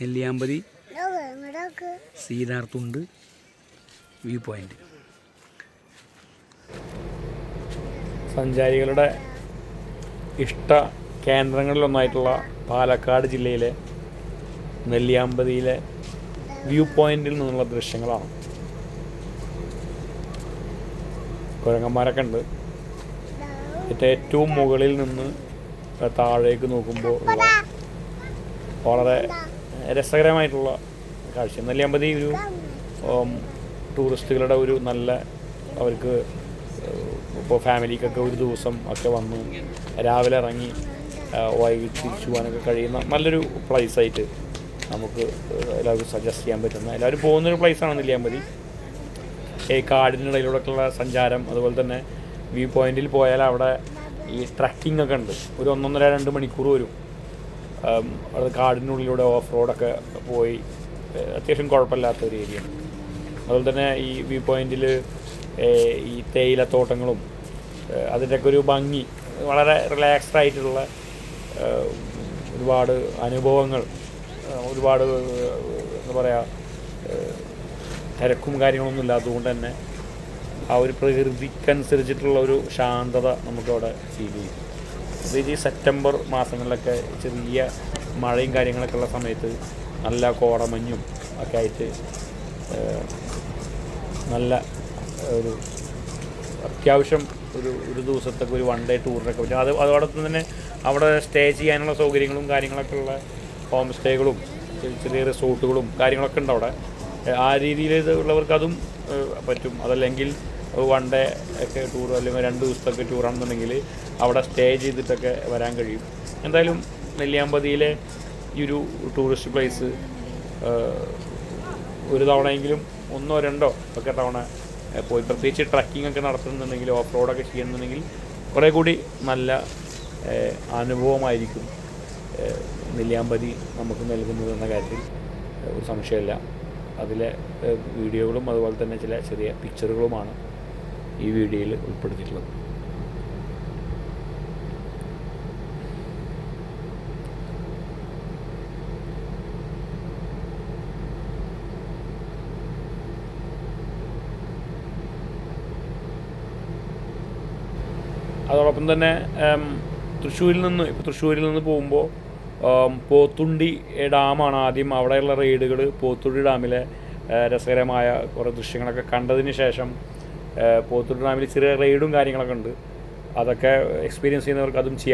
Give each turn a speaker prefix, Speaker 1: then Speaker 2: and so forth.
Speaker 1: Nelliyampathy സീതാർത്തുണ്ട് view point സഞ്ചാരികളുടെ ഇഷ്ട കേന്ദ്രങ്ങളിലൊന്നായിട്ടുള്ള പാലക്കാട് ജില്ലയിലെ നെല്ലിയാമ്പതിയിലെ വ്യൂ പോയിന്റിൽ നിന്നുള്ള ദൃശ്യങ്ങളാണ്. കുരങ്ങന്മാരൊക്കെ ഉണ്ട്. ഏറ്റവും ഏറ്റവും മുകളിൽ നിന്ന് താഴേക്ക് നോക്കുമ്പോൾ വളരെ രസകരമായിട്ടുള്ള കാഴ്ച. നെല്ലിയാമ്പതി ഒരു ടൂറിസ്റ്റുകളുടെ ഒരു നല്ല അവർക്ക് ഇപ്പോൾ ഫാമിലിക്കൊക്കെ ഒരു ദിവസം ഒക്കെ വന്ന് രാവിലെ ഇറങ്ങി വൈകിട്ട് തിരിച്ചു പോകാനൊക്കെ കഴിയുന്ന നല്ലൊരു പ്ലേസായിട്ട് നമുക്ക് എല്ലാവർക്കും സജസ്റ്റ് ചെയ്യാൻ പറ്റുന്ന എല്ലാവരും പോകുന്നൊരു പ്ലേസാണ് നെല്ലിയാമ്പതി. ഈ കാടിനിടയിലൂടെയൊക്കെയുള്ള സഞ്ചാരം അതുപോലെ തന്നെ വ്യൂ പോയിന്റിൽ പോയാൽ അവിടെ ഈ ട്രക്കിംഗ് ഒക്കെ ഉണ്ട്. ഒരു ഒന്നൊന്നര രണ്ട് മണിക്കൂർ വരും. കാടിനുള്ളിലൂടെ ഓഫ് റോഡൊക്കെ പോയി. അത്യാവശ്യം കുഴപ്പമില്ലാത്ത ഒരു ഏരിയ അതുപോലെ തന്നെ ഈ വ്യൂ പോയിന്റിൽ ഈ തേയിലത്തോട്ടങ്ങളും അതിന്റെയൊക്കെ ഒരു ഭംഗി വളരെ റിലാക്സ്ഡ് ആയിട്ടുള്ള ഒരുപാട് അനുഭവങ്ങൾ ഒരുപാട് എന്താ പറയുക തിരക്കും കാര്യങ്ങളൊന്നും ഇല്ലാത്തതുകൊണ്ട് തന്നെ ആ ഒരു പ്രകൃതിക്കനുസരിച്ചിട്ടുള്ള ഒരു ശാന്തത നമുക്കവിടെ ഫീൽ ചെയ്യും. പ്രത്യേകിച്ച് ഈ സെപ്റ്റംബർ മാസങ്ങളിലൊക്കെ ചെറിയ മഴയും കാര്യങ്ങളൊക്കെ ഉള്ള സമയത്ത് നല്ല കോടമഞ്ഞും ഒക്കെ ആയിട്ട് നല്ല ഒരു അത്യാവശ്യം ഒരു ഒരു ദിവസത്തൊക്കെ ഒരു വൺ ഡേ ടൂറിനൊക്കെ പറ്റും അത് അതോടൊപ്പം തന്നെ അവിടെ സ്റ്റേ ചെയ്യാനുള്ള സൗകര്യങ്ങളും കാര്യങ്ങളൊക്കെ ഉള്ള ഹോം സ്റ്റേകളും ചെറിയ റിസോർട്ടുകളും കാര്യങ്ങളൊക്കെ ഉണ്ട് അവിടെ. ആ രീതിയിൽ ഇത് ഉള്ളവർക്ക് അതും പറ്റും. അതല്ലെങ്കിൽ വൺ ഡേ ഒക്കെ ടൂർ അല്ലെങ്കിൽ രണ്ട് ദിവസത്തൊക്കെ ടൂറാണെന്നുണ്ടെങ്കിൽ അവിടെ സ്റ്റേ ചെയ്തിട്ടൊക്കെ വരാൻ കഴിയും. എന്തായാലും നെല്ലിയാമ്പതിയിലെ ഈ ഒരു ടൂറിസ്റ്റ് പ്ലേസ് ഒരു തവണയെങ്കിലും ഒന്നോ രണ്ടോ ഒക്കെ തവണ പോയി. പ്രത്യേകിച്ച് ട്രക്കിംഗ് ഒക്കെ നടത്തുന്നുണ്ടെങ്കിൽ ഓഫ് റോഡൊക്കെ ചെയ്യുന്നുണ്ടെങ്കിൽ കുറേ കൂടി നല്ല അനുഭവമായിരിക്കും നെല്ലിയാമ്പതി നമുക്ക് നൽകുന്നത് എന്ന കാര്യത്തിൽ. ഒരു സംശയമില്ല. അതിലെ വീഡിയോകളും അതുപോലെ തന്നെ ചില ചെറിയ പിക്ചറുകളുമാണ് ഈ വീഡിയോയിൽ ഉൾപ്പെടുത്തിയിട്ടുള്ളത്. അതോടൊപ്പം തന്നെ തൃശ്ശൂരിൽ നിന്ന് ഇപ്പോൾ തൃശ്ശൂരിൽ നിന്ന് പോകുമ്പോൾ പോത്തുണ്ടി ഡാമാണ് ആദ്യം അവിടെയുള്ള റെയ്ഡുകൾ പോത്തുണ്ടി ഡാമിലെ രസകരമായ കുറേ ദൃശ്യങ്ങളൊക്കെ കണ്ടതിന് ശേഷം പോത്തുണ്ടി ഡാമിൽ ചെറിയ റെയ്ഡും കാര്യങ്ങളൊക്കെ ഉണ്ട്. അതൊക്കെ എക്സ്പീരിയൻസ് ചെയ്യുന്നവർക്ക് അതും ചെയ്യാം.